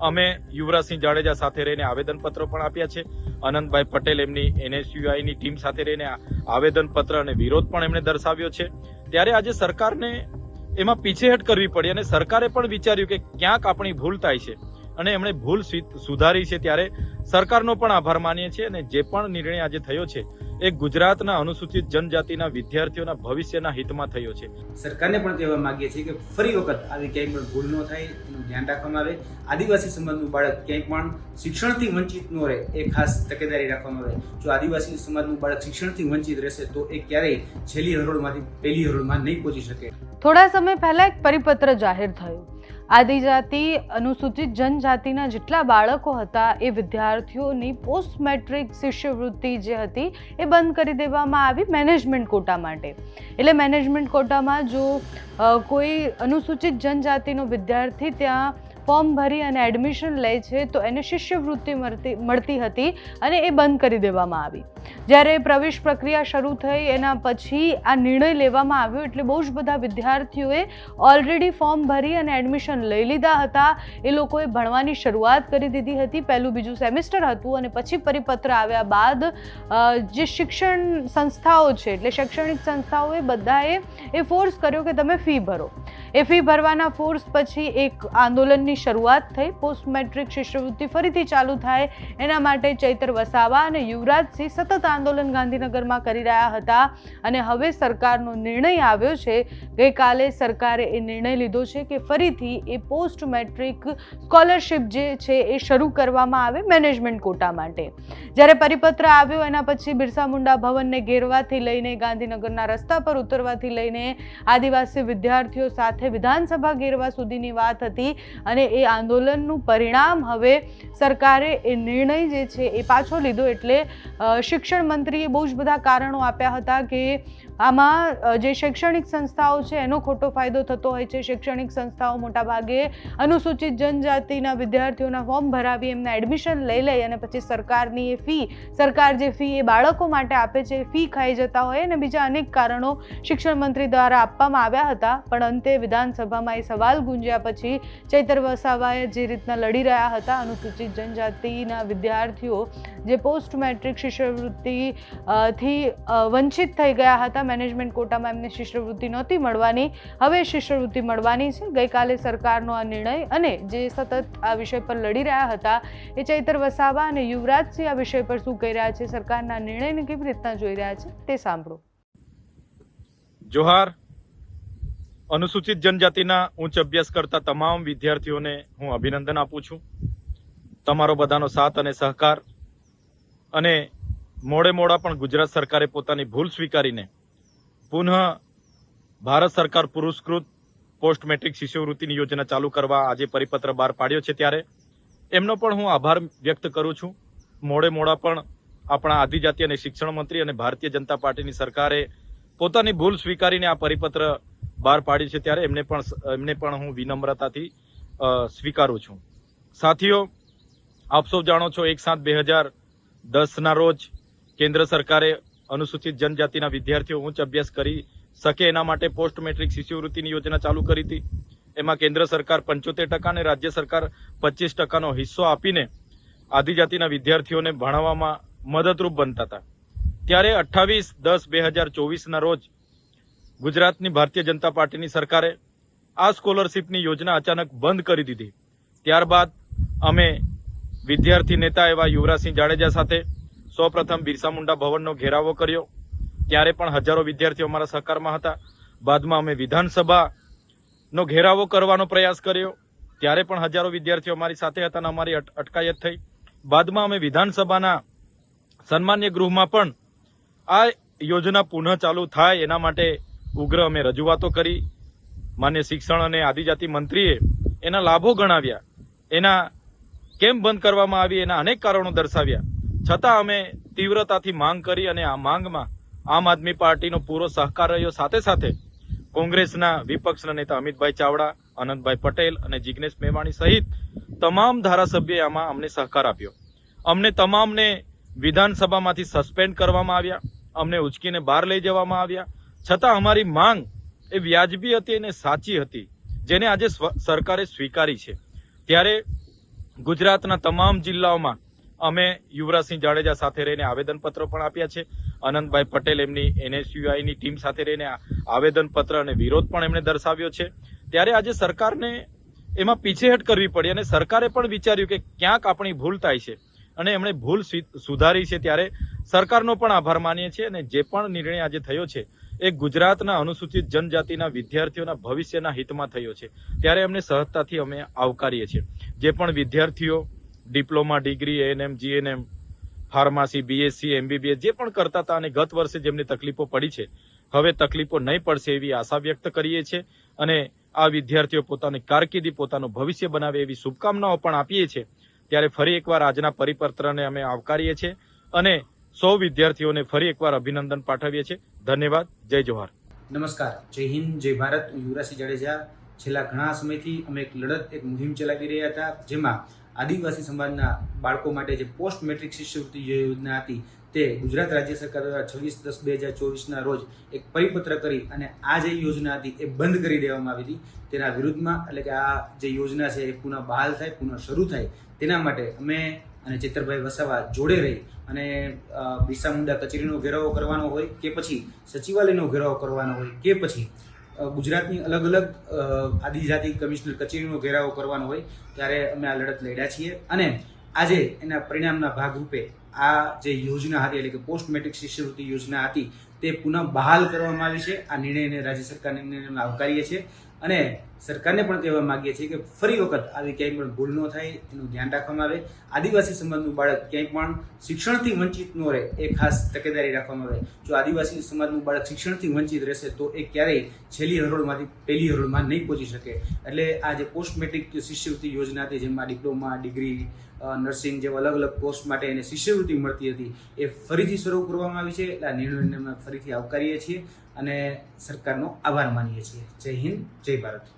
અમે યુવરાજસિંહ જાડેજા સાથે રહીને આવેદનપત્ર પણ આપ્યા છે. અનંતભાઈ પટેલ એમની એનએસયુઆઈની ટીમ સાથે રહીને આવેદનપત્ર અને વિરોધ પણ એમણે દર્શાવ્યો છે. ત્યારે આજે સરકારને એમાં પીછેહટ કરવી પડી અને સરકારે પણ વિચાર્યું કે ક્યાંક આપણી ભૂલ થાય છે. અને એમણે ભૂલ સુધારી છે ત્યારે સરકારનો પણ આભાર માનીએ છીએ અને જે પણ નિર્ણય આજે થયો છે એ ગુજરાતના અનુસૂચિત જનજાતિના વિદ્યાર્થીઓના ભવિષ્યના હિતમાં થયો છે. સરકારને પણ કહેવા માંગીએ છીએ કે ફરી વખત આવી ક્યાંય પણ ભૂલ ન થાય એનું ધ્યાન રાખવામાં આવે. આદિવાસી સમાજનું બાળક ક્યાંય પણ શિક્ષણથી વંચિત ન રહે એ ખાસ તકેદારી રાખવામાં આવે. જો આદિવાસી સમાજનું બાળક શિક્ષણથી વંચિત રહેશે તો એ ક્યારેય છેલ્લી હરોળમાંથી પહેલી હરોળમાં નહીં પહોંચી શકે. થોડા સમય પહેલા એક પરિપત્ર જાહેર થયું. આદિજાતિ અનુસૂચિત જનજાતિના જેટલા બાળકો હતા એ વિદ્યાર્થીઓની પોસ્ટ મેટ્રિક શિષ્યવૃત્તિ જે હતી એ બંધ કરી દેવામાં આવી મેનેજમેન્ટ કોટા માટે. એટલે મેનેજમેન્ટ કોટામાં જો કોઈ અનુસૂચિત જનજાતિનો વિદ્યાર્થી ત્યાં ફોર્મ ભરી અને એડમિશન લે છે, તો એને શિષ્યવૃત્તિ મળતી મળતી હતી અને એ બંધ કરી દેવામાં આવી. જ્યારે પ્રવેશ પ્રક્રિયા શરૂ થઈ, એના પછી આ નિર્ણય લેવામાં આવ્યો એટલે બહુ જ બધા વિદ્યાર્થીઓએ ઓલરેડી ફોર્મ ભરી અને એડમિશન લઈ લીધા હતા. એ લોકોએ ભણવાની શરૂઆત કરી દીધી હતી. પહેલું બીજું સેમિસ્ટર હતું અને પછી પરિપત્ર આવ્યા બાદ જે શિક્ષણ સંસ્થાઓ છે, એટલે શૈક્ષણિક સંસ્થાઓએ બધાએ એ ફોર્સ કર્યો કે તમે ફી ભરો. એ ફી ભરવાના ફોર્સ પછી એક આંદોલનની શરૂઆત થઈ. પોસ્ટ મેટ્રિક શિષ્યવૃત્તિ ફરીથી ચાલુ થાય. એના માટે ચૈતર વસાવા અને યુવરાજસિંહ સતત આંદોલન ગાંધીનગરમાં કરી રહ્યા હતા અને હવે સરકારનો નિર્ણય આવ્યો છે. ગઈકાલે સરકારે એ નિર્ણય લીધો છે કે ફરીથી એ પોસ્ટ મેટ્રિક સ્કોલરશિપ જે છે એ શરૂ કરવામાં આવે મેનેજમેન્ટ કોટા માટે. જ્યારે પરિપત્ર આવ્યો, એના પછી બિરસા મુંડા ભવનને ઘેરવાથી લઈને ગાંધીનગરના રસ્તા પર ઉતરવાથી લઈને આદિવાસી વિદ્યાર્થીઓ સાથે વિધાનસભા ઘેરવા સુધીની વાત હતી અને એ આંદોલનનું પરિણામ હવે સરકારે એ નિર્ણય જે છે એ પાછો લીધો એટલે શિક્ષણ મંત્રીએ બહુ જ બધા કારણો આપ્યા હતા કે આમાં જે શૈક્ષણિક સંસ્થાઓ છે, એનો ખોટો ફાયદો થતો હોય છે. શૈક્ષણિક સંસ્થાઓ મોટાભાગે અનુસૂચિત જનજાતિના વિદ્યાર્થીઓના ફોર્મ ભરાવી એમના એડમિશન લઈ લે અને પછી સરકારની એ ફી, સરકાર જે ફી એ બાળકો માટે આપે છે, એ ફી ખાઈ જતા હોય અને બીજા અનેક કારણો શિક્ષણ મંત્રી દ્વારા આપવામાં આવ્યા હતા. પણ અંતે વિધાનસભામાં એ સવાલ ગુંજ્યા પછી ચૈતર વસાવાએ જે રીતના લડી રહ્યા હતા, અનુસૂચિત જનજાતિના વિદ્યાર્થીઓ જે પોસ્ટ મેટ્રિક શિષ્યવૃત્તિ થી વંચિત થઈ ગયા હતા મેનેજમેન્ટ કોટામાં એમને શિષ્યવૃત્તિ નહોતી મળવાની. હવે શિષ્યવૃત્તિ મળવાની છે. ગઈકાલે સરકારનો આ નિર્ણય અને જે સતત આ વિષય પર લડી રહ્યા હતા એ ચૈતર વસાવા અને યુવરાજસિંહ આ વિષય પર શું કહી રહ્યા છે? સરકારના નિર્ણયને કેવી રીતના જોઈ રહ્યા છે? તે સાંભળો. જોહાર, અનુસૂચિત જનજાતિના ઉચ્ચ અભ્યાસ કરતા તમામ વિદ્યાર્થીઓને હું અભિનંદન આપું છું. તમારો બધાનો સાથ અને સહકાર અને મોડે મોડા પણ ગુજરાત સરકારે પોતાની ભૂલ સ્વીકારીને પુનઃ ભારત સરકાર પુરસ્કૃત પોસ્ટ મેટ્રિક શિષ્યવૃત્તિની યોજના ચાલુ કરવા આજે પરિપત્ર બહાર પાડ્યો છે ત્યારે એમનો પણ હું આભાર વ્યક્ત કરું છું. મોડે મોડા પણ આપણા આદિજાતિ અને શિક્ષણ મંત્રી અને ભારતીય જનતા પાર્ટીની સરકારે પોતાની ભૂલ સ્વીકારીને આ પરિપત્ર બહાર પાડ્યું છે ત્યારે એમને પણ એમને પણ હું વિનમ્રતાથી સ્વીકારું છું. સાથીઓ, આપ સૌ જાણો છો એક સાત બે હજાર દસના રોજ કેન્દ્ર સરકારે અનુસૂચિત જનજાતિના વિદ્યાર્થીઓ ઉચ્ચ અભ્યાસ કરી શકે એના માટે પોસ્ટ મેટ્રિક શિષ્યવૃત્તિની યોજના ચાલુ કરી હતી. એમાં કેન્દ્ર સરકાર પંચોતેર ટકા અને રાજ્ય સરકાર પચીસ ટકાનો હિસ્સો આપીને આદિજાતિના વિદ્યાર્થીઓને ભણાવવામાં મદદરૂપ બનતા હતા. ત્યારે અઠ્ઠાવીસ દસ બે હજાર ચોવીસના રોજ ગુજરાતની ભારતીય જનતા પાર્ટીની સરકારે આ સ્કોલરશીપની યોજના અચાનક બંધ કરી દીધી. ત્યારબાદ અમે વિદ્યાર્થી નેતા એવા યુવરાજસિંહ જાડેજા સાથે સૌપ્રથમ બિરસા મુંડા ભવનનો ઘેરાવો કર્યો. ત્યારે પણ હજારો વિદ્યાર્થીઓ અમારા સહકારમાં હતા. બાદમાં અમે વિધાનસભાનો ઘેરાવો કરવાનો પ્રયાસ કર્યો. ત્યારે પણ હજારો વિદ્યાર્થીઓ અમારી સાથે હતા અને અમારી અટકાયત થઈ. બાદમાં અમે વિધાનસભાના સન્માન્ય ગૃહમાં પણ આ યોજના પુનઃ ચાલુ થાય એના માટે ઉગ્ર અમે રજૂઆતો કરી. માન્ય શિક્ષણ અને આદિજાતિ મંત્રીએ એના લાભો ગણાવ્યા. એના કેમ બંધ કરવામાં આવી એના અનેક કારણો દર્શાવ્યા. છતાં અમે તીવ્રતાથી માંગ કરી અને આ માંગમાં આમ આદમી પાર્ટીનો પૂરો સહકાર રહ્યો. સાથે સાથે કોંગ્રેસના વિપક્ષના નેતા અમિતભાઈ ચાવડા અનંતભાઈ પટેલ અને જિગ્નેશ મેવાણી સહિત તમામ ધારાસભ્યોએ આમાં અમને સહકાર આપ્યો. અમને તમામને વિધાનસભામાંથી સસ્પેન્ડ કરવામાં આવ્યા, અમને ઉચકીને બહાર લઈ જવામાં આવ્યા. છતાં અમારી માંગ એ વ્યાજબી હતી અને સાચી હતી, જેને આજે સરકારે સ્વીકારી છે. ત્યારે ગુજરાતના તમામ જિલ્લાઓમાં અમે યુવરાજસિંહ જાડેજા સાથે રહીને આવેદનપત્ર પણ આપ્યા છે. અનંતભાઈ પટેલ એમની એનએસયુઆઈની ટીમ સાથે રહીને આવેદનપત્ર અને વિરોધ પણ એમણે દર્શાવ્યો છે. ત્યારે આજે સરકારને એમાં પીછેહટ કરવી પડી અને સરકારે પણ વિચાર્યું કે ક્યાંક આપણી ભૂલ થાય છે અને એમણે ભૂલ સુધારી છે ત્યારે સરકારનો પણ આભાર માનીએ છીએ અને જે પણ નિર્ણય આજે થયો છે એ ગુજરાતના અનુસૂચિત જનજાતિના વિદ્યાર્થીઓના ભવિષ્યના હિતમાં થયો છે. ત્યારે એમને સહજતાથી અમે આવકારીએ છીએ. જે પણ વિદ્યાર્થીઓ diploma degree ANM GNM pharmacy BSc MBBS જે પણ કરતા હતા અને ગત વર્ષે જેમની તકલીફો પડી છે, હવે તકલીફો નહીં પડશે એવી આશા વ્યક્ત કરીએ છીએ અને આ વિદ્યાર્થીઓ પોતાની કારકિર્દી, પોતાનું ભવિષ્ય બનાવે એવી શુભકામનાઓ પણ આપીએ છીએ. ત્યારે ફરી એકવાર આજના પરિપત્રને અમે આવકારીએ છીએ અને સૌ વિદ્યાર્થીઓને ફરી એકવાર અભિનંદન પાઠવીએ છીએ. ધન્યવાદ. જય જોહાર. નમસ્કાર. જય હિન્દ, જય ભારત. યુવરાજસિંહ જાડેજા. છેલ્લા ઘણા સમયથી અમે એક લડત, એક મુહિમ ચલાવી રહ્યા હતા, જેમાં આદિવાસી સમાજના બાળકો માટે જે પોસ્ટ મેટ્રિક શિષ્યવૃત્તિ યોજના હતી, તે ગુજરાત રાજ્ય સરકાર દ્વારા છવ્વીસ દસ બે હજાર ચોવીસના રોજ એક પરિપત્ર કરી અને આ જે યોજના હતી, એ બંધ કરી દેવામાં આવી હતી. તેના વિરુદ્ધમાં, એટલે કે આ જે યોજના છે, એ પુનઃ બહાલ થાય, પુનઃ શરૂ થાય. તેના માટે અમે અને ચેતરભાઈ વસાવા જોડે રહી અને બિરસા મુંડા કચેરીનો ઘેરાવો કરવાનો હોય કે પછી, સચિવાલયનો ઘેરાવો કરવાનો હોય કે પછી ગુજરાતની અલગ અલગ આદિજાતિ કમિશનર કચેરીનો ઘેરાવો કરવાનો હોય, ત્યારે અમે આ લડત લડ્યા છીએ. અને આજે એના પરિણામના ભાગરૂપે આ જે યોજના હતી, એટલે કે પોસ્ટ મેટ્રિક શિષ્યવૃત્તિ યોજના હતી, તે પુનઃ બહાલ કરવામાં આવી છે. આ નિર્ણયને રાજ્ય સરકારના નિર્ણયને આવકારીએ છીએ. અને સરકારને પણ કહેવા માંગીએ છીએ કે ફરી વખત આવી ક્યાંય પણ ભૂલ ન થાય, એનું ધ્યાન રાખવામાં આવે. આદિવાસી સમાજનું બાળક ક્યાંય પણ શિક્ષણથી વંચિત ન રહે, એ ખાસ તકેદારી રાખવામાં આવે. જો આદિવાસી સમાજનું બાળક શિક્ષણથી વંચિત રહેશે, તો એ ક્યારેય છેલ્લી હરોળમાંથી, પહેલી હરોળમાં નહીં પહોંચી શકે. એટલે આ જે પોસ્ટ મેટ્રિક શિષ્યવૃત્તિ યોજના હતી, જેમાં ડિપ્લોમા, ડિગ્રી નર્સિંગ જેવા અલગ અલગ પોસ્ટ માટે એને શિષ્યવૃત્તિ મળતી હતી, એ ફરીથી શરૂ કરવામાં આવી છે. એટલે આ નિર્ણયને અમે ફરીથી આવકારીએ છીએ. અને સરકારનો આભાર માનીએ છીએ. જય હિન્દ જય ભારત.